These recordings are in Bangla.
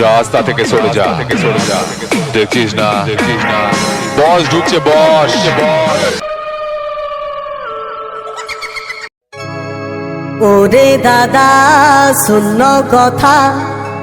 রাস্তা থেকে সরে যা। থেকে সরে যা দেখছিস না দেখছিস না। বস, ঢুকছে বস। ওরে দাদা, শূন্য কথা।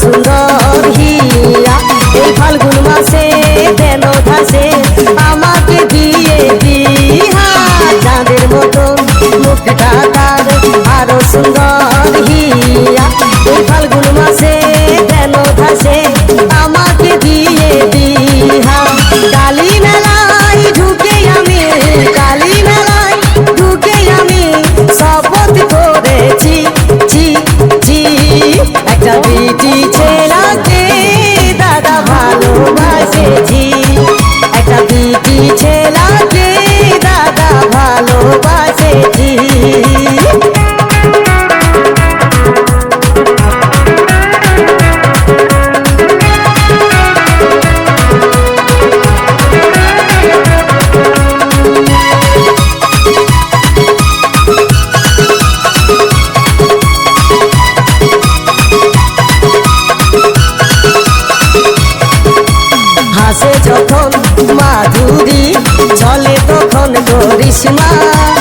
সুন্দর হিয়া এই ফাল্গুন মাসে কেন ধাসে আমাকে দিয়ে দিহা চাঁদের মতো মুখটা করিসমা তাকে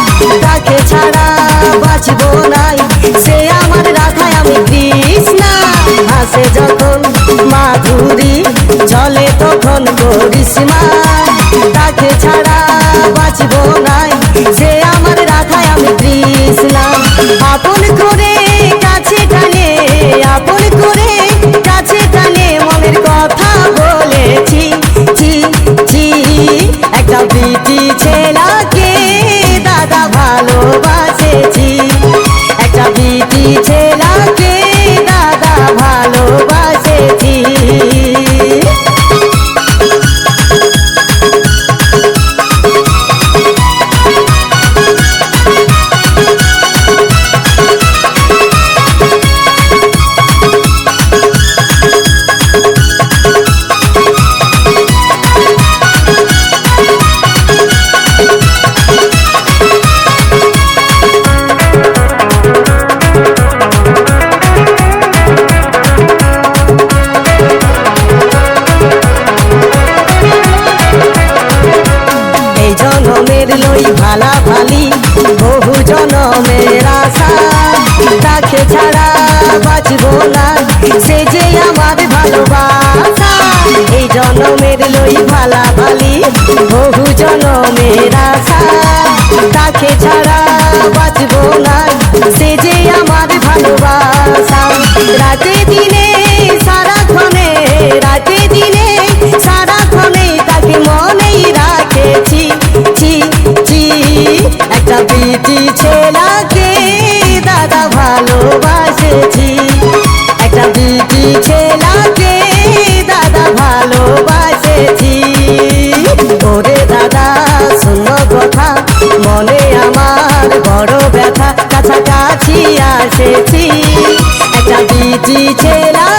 বহু জনমের আশা, তাকে ছাড়া বাঁচব না। সে যে আমার ভালোবাসা। রাতে দিনে, সারাক্ষণে, রাতে দিনে, সারাক্ষণে তাকে মনেই রাখেছি। ছি ছি, একটা বিটি ছেলাকে বাঁচিছে না?